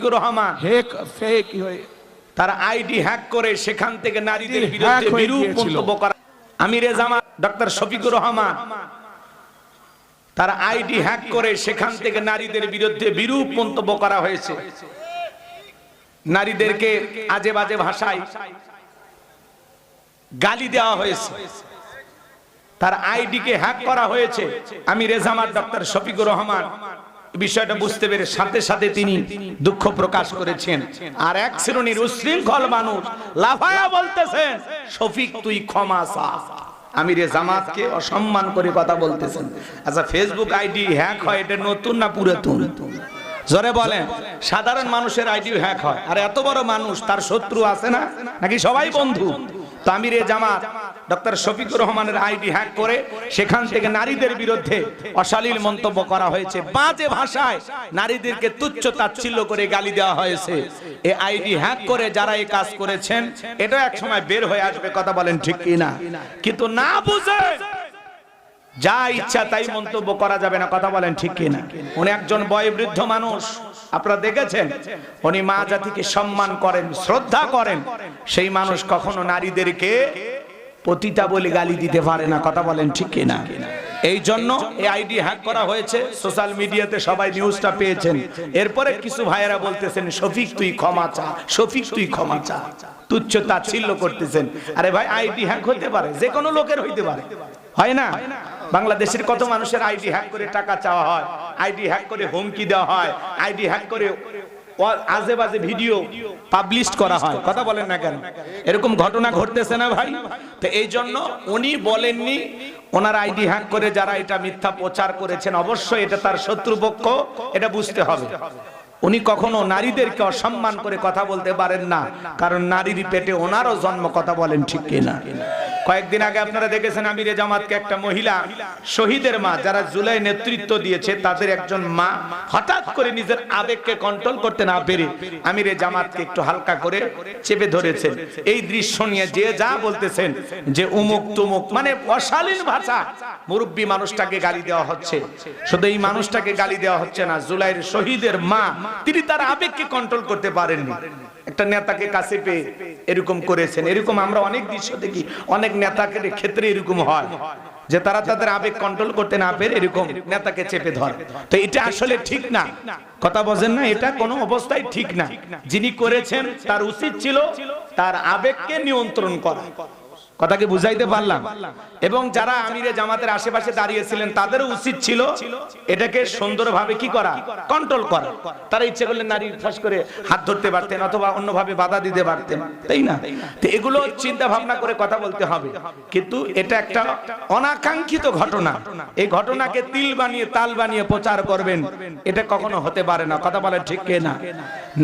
শফিকুর রহমান। হেক fake হয়ে? তার ID hack করে সেখান থেকে নারীদের বিরুদ্ধে বিরূপ মন্তব্য করা আমিরে জামাত ডক্টর শফিকুর রহমান। তার আইডি হ্যাক করে সেখান থেকে নারীদের বিরুদ্ধে বিরূপ মন্তব্য করা হয়েছে। নারীদেরকে আজে বাজে ভাষায় গালি দেওয়া হয়েছে। তার আইডিকে হ্যাক করা হয়েছে। আমি রেজামার ডক্টর শফিকুর রহমান। বিষয়টা বুঝতে পেরে সাথে সাথে তিনি দুঃখ প্রকাশ করেছেন। আর এক শ্রেণির উশৃঙ্খল মানুষ লাফায়া বলতেছেন, শফিক, তুই ক্ষমা চা। আমি রে জামাতকে অসম্মান করে কথা বলতেছেন। আচ্ছা ফেসবুক আইডি হ্যাক হয়, এটা নতুন না পুরাতন? জোরে বলেন, সাধারণ মানুষের আইডি হ্যাক হয়। আর, এত বড় মানুষ, তার শত্রু আছে না? নাকি সবাই বন্ধু? তামিরে জামাত, ডক্টর শফিকুর রহমানের আইডি হ্যাক করে সেখান থেকে নারীদের বিরুদ্ধে অশালীল মন্তব্য করা হয়েছে। বাজে ভাষায় নারীদেরকে তুচ্ছ তাচ্ছিল্য করে গালি দেওয়া হয়েছে। এই আইডি হ্যাক করে যারা এই কাজ করেছেন, এটা এক সময় বের হয়ে আসবে, কথা বলেন ঠিক কিনা? কিন্তু না বুঝে যা ইচ্ছা তাই মন্তব্য করা যাবে না, কথা বলেন ঠিক কিনা? উনি একজন বয়োবৃদ্ধ মানুষ। আপনারা দেখেছেন? উনি মা জাতিকে সম্মান করেন, শ্রদ্ধা করেন। সেই মানুষ কখনো নারীদেরকে পতিতা বলে গালি দিতে পারে না, কথা বলেন ঠিক কিনা? এই জন্য এই আইডি হ্যাক করা হয়েছে, সোশ্যাল মিডিয়াতে সবাই নিউজটা পেয়েছেন। এরপরে কিছু ভাইয়েরা বলতেছেন, শফিক, তুই ক্ষমা চা, শফিক, তুই ক্ষমা চা। তুচ্ছ তাচ্ছিল্য করতেছেন। আরে ভাই আইডি হ্যাক হতে পারে, যে কোনো লোকের হইতে পারে। হয় না? বাংলাদেশের কত মানুষের আইডি হ্যাক করে টাকা চাওয়া হয়? আইডি হ্যাক করে হুমকি দেওয়া হয়? আইডি হ্যাক করে আজে বাজে ভিডিও পাবলিশ করা হয়? কথা বলেন না কেন? এরকম ঘটনা ঘটতেছে না ভাই? তো এই জন্য উনি বলেননি, ওনার আইডি হ্যাক করে যারা এটা মিথ্যা প্রচার করেছেন, অবশ্যই এটা তার শত্রুপক্ষ, এটা বুঝতে হবে। উনি কখনো নারীদেরকে অসম্মান করে কথা বলতে পারেন না, কারণ নারীর পেটে ওনারও জন্ম কথা বলেন ঠিক কিনা? কয়েকদিন আগে আপনারা দেখেছেন আমিরে জামাতকে একটা মহিলা শহীদের মা, যারা জুলাই নেতৃত্ব দিয়েছে, তাদের একজন মা হঠাৎ করে নিজের আবেগকে কন্ট্রোল করতে না পেরে আমিরে জামাতকে একটু হালকা করে চেপে ধরেছেন। এই দৃশ্য নিয়ে যে যা বলতেছেন, যে উমুক তুমুক মানে অশালীন ভাষা, মুরব্বী মানুষটাকে গালি দেওয়া হচ্ছে। শুধু এই মানুষটাকে গালি দেওয়া হচ্ছে না, জুলাইয়ের শহীদের মা, তিনি তার আবেগকে কন্ট্রোল করতে পারেননি। একটা নেতাকে কাছে পেয়ে এরকম করেছেন। এরকম আমরা অনেক দৃশ্য দেখি। অনেক নেতাকে ক্ষেত্রে এরকম হয় যে তারা তাদের আবেগ কন্ট্রোল করতে না পেরে এরকম নেতাকে চেপে ধরে। তো এটা আসলে ঠিক না। কথা বোঝেন না, এটা কোনো অবস্থায় ঠিক না। যিনি করেছেন, তার উচিত ছিল তার আবেগকে নিয়ন্ত্রণ করা। কথাকে বুঝাইতে পারলাম। এবং যারা আমিরে জামাতের আশেপাশে দাঁড়িয়েছিলেন তাদেরও উচিত ছিল এটাকে সুন্দরভাবে কি করা? কন্ট্রোল করা। তারা ইচ্ছে করলে নারী ফাঁস করে হাত ধরতে পারতেন অথবা অন্যভাবে বাধা দিতে পারতেন। তাই না? তো এগুলো চিন্তা ভাবনা করে কথা বলতে হবে। কিন্তু এটা একটা অনাকাঙ্ক্ষিত ঘটনা। এই ঘটনাকে তিল বানিয়ে তাল বানিয়ে প্রচার করবেন, এটা কখনো হতে পারে না। কথা বলে ঠিক না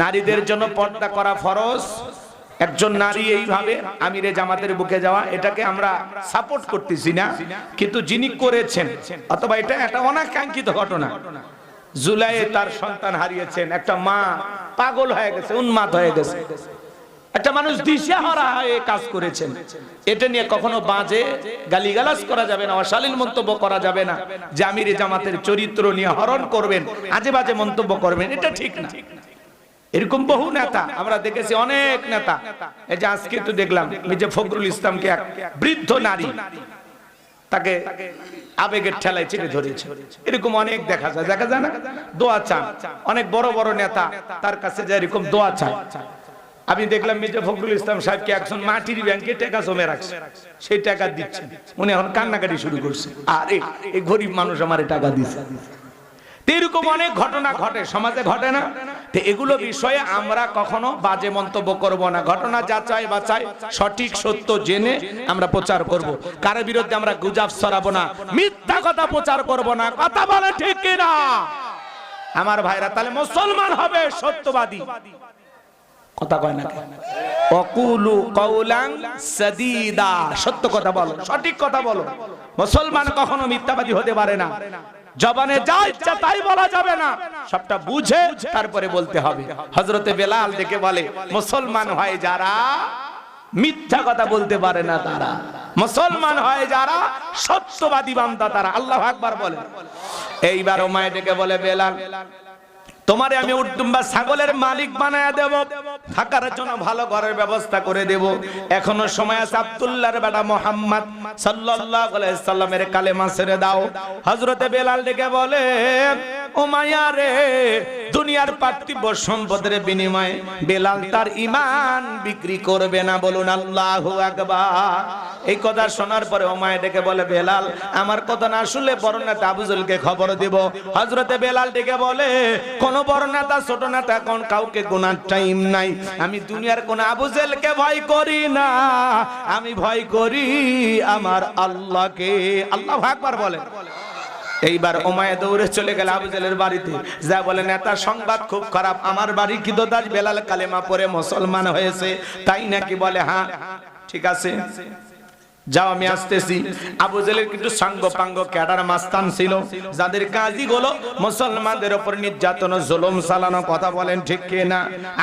নারীদের জন্য পর্দা করা ফরজ? একজন নারী এইভাবে আমিরে জামাতের বুকে যাওয়া, এটাকে আমরা সাপোর্ট করতেছি না, কিন্তু যিনি করেছেন, অথবা এটা একটা অনাকাঙ্ক্ষিত ঘটনা। জুলাইয়ে তার সন্তান হারিয়েছেন, একটা মা পাগল হয়ে গেছে, উন্মাদ হয়ে গেছে। একটা মানুষ দিশাহারা হয়ে কাজ করেছেন। এটা নিয়ে কখনো বাজে গালিগালাজ করা যাবে না, অশালীন মন্তব্য করা যাবে না যে আমিরে জামাতের চরিত্র নিয়ে হরণ করবেন, আজে বাজে মন্তব্য করবেন, এটা ঠিক না। এরকম বহু নেতা, আমরা দেখেছি অনেক নেতা। এই যে আজকে তো দেখলাম মির্জা ফখরুল ইসলামকে এক বৃদ্ধ নারী তাকে আবেগের ঠেলায় চেপে ধরেছে। এরকম অনেক দেখা যায় দেখা যায় না? দোয়া চান। অনেক বড় বড় নেতা তার কাছে যায় এরকম দোয়া চান আমি দেখলাম মির্জা ফখরুল ইসলাম সাহেবকে একজন মাটির ব্যাংকে টাকা জমে রাখছে। সেই টাকা দিচ্ছে। উনি এখন কান্নাকাটি শুরু করছে। আরে, এই গরিব মানুষ আমার টাকা দিচ্ছে এরকম অনেক ঘটনা ঘটে, সমাজে ঘটে না? তো এগুলো বিষয়ে আমরা কখনো বাজে মন্তব্য করব না। ঘটনা যাচাই বাছাই, সঠিক সত্য জেনে আমরা প্রচার করব। কারও বিরুদ্ধে আমরা গুজাব ছড়াবো না, মিথ্যা কথা প্রচার করব না, কথা বলে ঠিক কিনা? আমার ভাইরা, তাহলে মুসলমান হবে সত্যবাদী। কথা কয় না? অকুলু কৌলাং সাদিদা। সত্য কথা বলো, সঠিক কথা বলো। মুসলমান কখনো মিথ্যাবাদী হতে পারে না। জবানে যা ইচ্ছা তাই বলা যাবে না। সবটা বুঝে তারপরে বলতে হবে। হজরতে বেলাল দেখে বলে মুসলমান হয় যারা মিথ্যা কথা বলতে পারে না তারা। মুসলমান হয় যারা সত্যবাদী বান্দা তারা। আল্লাহ আকবার বলে। এইবার ও মায়ের ডেকে বলে বেলাল তোমারে আমি উর্দুম্বা ছাগলের মালিক বানায় দেব। থাকার জন্য ভালো ঘরের ব্যবস্থা করে দেব। এখনও সময় আছে আব্দুল্লাহর বেটা মোহাম্মদ সাল্লাল্লাহু আলাইহি সাল্লামের কালেমা ছেড়ে দাও। হযরতে বেলাল ডেকে বলে, ও মায়া রে দুনিয়ার পার্থিব সম্পদের বিনিময়ে বেলাল তার ঈমান বিক্রি করবে না, বলুন আল্লাহু এই কথা শোনার পরে ওমায় ডেকে বলে, বেলাল, আমার কথা না শুনলে বড় নেতা আবুজুলকে খবর দিব। হজরতে বেলাল ডেকে বলে, কোন বড় নেতা ছোট নেতা কোন কাউকে গোনার টাইম নাই। আমি দুনিয়ার কোন আবুজেলকে ভয় করি না। আমি ভয় করি আমার আল্লাহকে। আল্লাহ আকবার বলে এইবার ওমায় দৌড়ে চলে গেল আবুজালের বাড়িতে। যা বলে, নেতা, সংবাদ খুব খারাপ। আমার বাড়ি কি দাস বেলাল কালেমা পরে মুসলমান হয়েছে? তাই নাকি বলে হ্যাঁ ঠিক আছে। যাও, আমি আসতেছি। আবু জেলের কিন্তু সাঙ্গ পাঙ্গ ক্যাডার মাস্তান ছিল, যাদের কাজই হলো মুসলমানদের উপর নির্যাতন জুলুম চালানো কথা বলেন, ঠিক কি না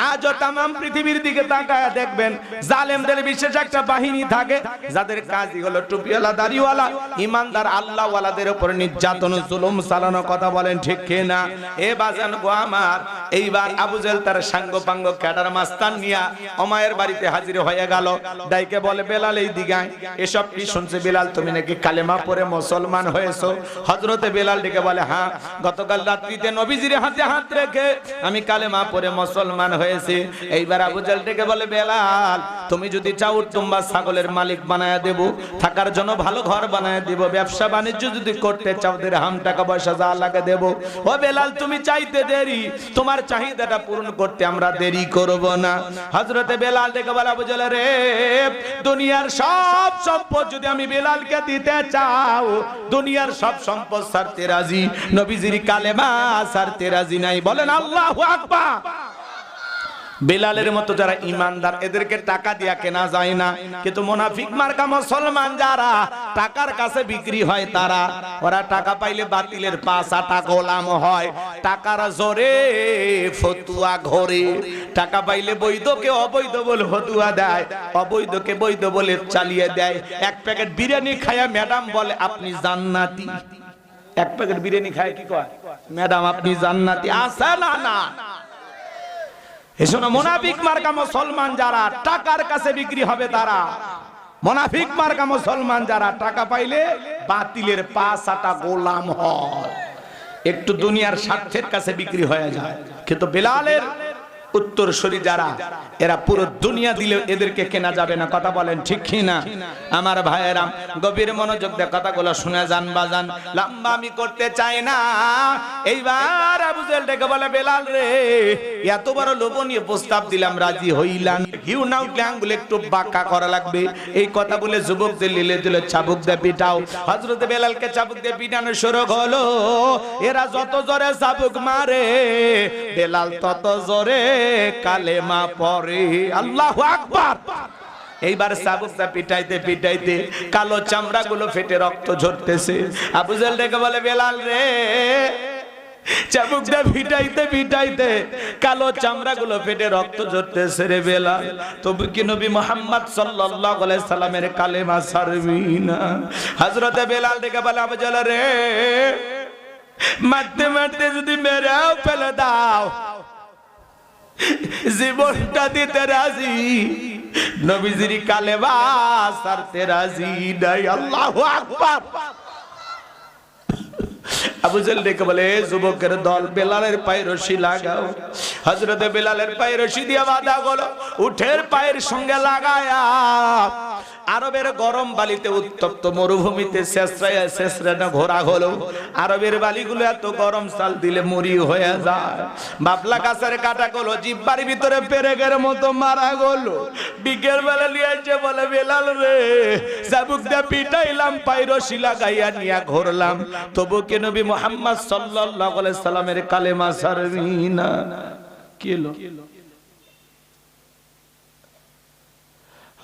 আজও তামাম পৃথিবীর দিকে তাকায় দেখবেন, জালেমদের বিশেষ একটা বাহিনী থাকে, যাদের কাজই হলো টুপিওয়ালা, দাড়িওয়ালা, ইমানদার, আল্লাহওয়ালাদের উপর নির্যাতন জুলুম চালানো কথা বলেন, ঠিক কি না এ বাজান গো আমার এইবার আবু জেল তার সাঙ্গ পাঙ্গ ক্যাডার মাস্তান নিয়া অমায়ের বাড়িতে হাজির হয়ে গেল। ডাইকে বলে, বেলাল এই দিগায়, এসব কি শুনছে বিলাল? তুমি নাকি কালেমা পরে মুসলমান হয়েছো? হজরতে বেলাল ডেকে বলে হ্যাঁ গতকাল রাত্রিতে নবীজির হাতে হাত রেখে আমি কালেমা পরে মুসলমান হয়েছি। এইবার আবু জাল ডেকে বলে, বেলাল, তুমি যদি চাও তোমরা ছাগলের মালিক বানায় দেব, থাকার জন্য ভালো ঘর বানায় দেব, ব্যবসা বাণিজ্য যদি করতে চাও দের হাম টাকা পয়সা যা লাগে দেব। ও বেলাল, তুমি চাইতে দেরি, তোমার চাহিদাটা পূরণ করতে আমরা দেরি করব না। হজরতে বেলাল দেখে বলা বুঝলে রে, দুনিয়ার সব সম্পদ যদি আমি বেলালকে দিতে চাও, দুনিয়ার সব সম্পদ সারতে রাজি। নবীজির কালেমা সারতে রাজি নাই। বলেন, আল্লাহু আকবার। বেলালের মতো যারা ইমানদার, এদেরকে টাকা দিয়া কেনা যায় না। কিন্তু মোনাফিক মার্কা মুসলমান যারা, টাকার কাছে বিক্রি হয় তারা। ওরা টাকা পাইলে বাতিলের পাশাটা গোলাম হয়। টাকার জোরে ফতুয়া ঘরে। টাকা পাইলে বৈধকে অবৈধ বলে ফতুয়া দেয়। অবৈধকে বৈধ বলে চালিয়ে দেয়। এক প্যাকেট বিরিয়ানি খায়া ম্যাডাম বলে, আপনি জান্নাতি। এক প্যাকেট বিরিয়ানি খায় কি কয়? ম্যাডাম, আপনি জান্নাতি। আসে না না। এসব মোনাফিক মার্কা মুসলমান যারা টাকার কাছে বিক্রি হবে তারা। মোনাফিক মার্কা মুসলমান যারা টাকা পাইলে বাতিলের পাশাটা গোলাম হয়। একটু দুনিয়ার স্বার্থের কাছে বিক্রি হয়ে যায়। কিন্তু বেলালের উত্তর শরী যারা, এরা পুরো দুনিয়া দিলে এদেরকে কেনা যাবে না। কথা বলেন ঠিক কি না আমার ভাইয়েরা, গভীর মনোযোগ দিয়ে কথাগুলো শুনে যান বাজান লম্বা আমি করতে চাই না। এইবার আবুজেল ডেকে বলে, বেলাল রে, এত বড় লোভনীয় প্রস্তাব দিলাম, রাজি হইলাম। হিউ নাও গ্যাঙ্গুল একটু বাঁকা করা লাগবে। এই কথা বলে যুবকদের লিলে দিলে, চাবুক দিয়ে পিটাও। হজরতে বেলালকে চাবুক দিয়ে পিটানো শুরু হলো। এরা যত জোরে চাবুক মারে, বেলাল তত জোরে কালেমা পরে আল্লাহু আকবার। এইবার সাবুকটা পিটাইতে পিটাইতে কালো চামড়া গুলো ফেটে রক্ত ঝরতেছে। আবুজাল ডেকে বলে, বেলাল রে, চাবুকটা পিটাইতে পিটাইতে কালো চামড়া গুলো ফেটে রক্ত ঝরতেছে রে বেলাল। তবু কি নবী মোহাম্মদ সাল্লাল্লাহু আলাইহি সাল্লামের কালেমা ছাড়বি না? হযরতে বেলাল ডেকে বলে আবুজাল রে, মারতে মারতে যদি মেরেও ফেলে দাও জীবনটা দিতে রাজি। নবীজির কালেবা সারতে রাজি নাই। আল্লাহু আকবার। আবু জেল ডেকে বলে, "এ যুবকের দল, বেলালের পায়ে রশি লাগাও। হজরতে বেলালের পায়ে রশি দিয়ে বাঁধা গেল। উঠের পায়ের সঙ্গে লাগায়া আরবের গরম বালিতে উত্তপ্ত মরুভূমিতে শেষরায় শেষরানো ঘোরা হলো। আরবের বালিগুলো এত গরম, চাল দিলে মরি হয়ে যায়। বাবলা গাছের কাটা গেলো জিব্বার ভিতরে পেরেকের মতো মারা গেলো। বিকেল বেলা নিয়ে বলে, বেলাল রে চাবুক দিয়ে পিটাইলাম, পাইরসি লাগাইয়া নিয়া ঘুরলাম। তবু কে নবী মোহাম্মদ সাল্লাল্লাহু আলাইহি সাল্লামের কালেমা সারবি না? কি এলো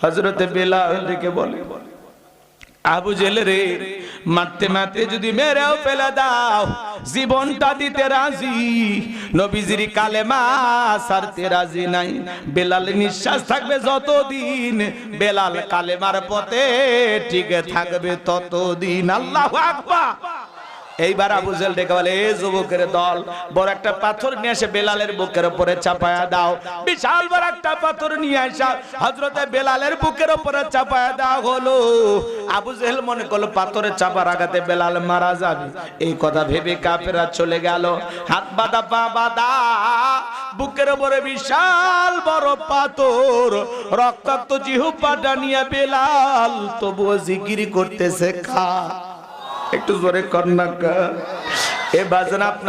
হজরতে বেলাল ডেকে বলে, আবু জেলে রে, মারতে মারতে যদি মেরেও ফেলে দাও, জীবনটা দিতে রাজি, নবীজির কালেমা সারতে রাজি নাই। বেলাল নিঃশ্বাস থাকবে যতদিন, বেলাল কালেমার পথে টিকে থাকবে ততদিন। আল্লাহু আকবার। এইবার আবু জেল ডেকে বলে, এ যুবকের দল, বড় একটা পাথর নিয়ে এসে বেলালের বুকের উপরে চাপায়া দাও। বিশাল বড় একটা পাথর নিয়ে আসা হজরতে বেলালের বুকের উপরে চাপায়া দেওয়া হলো। আবু জেহেল মনে করল পাথরের চাপার আঘাতে বেলাল মারা যাবে। এই কথা ভেবে কাফেরা চলে গেল। হাত বাঁধা, পা বাঁধা, বুকের উপরে বিশাল বড় পাথর, রক্তাক্ত জিহুপাটা নিয়ে বেলাল তবুও জিকিরি করতেছে খা। একটু জোরে কন্যা এ বাজনা আপনার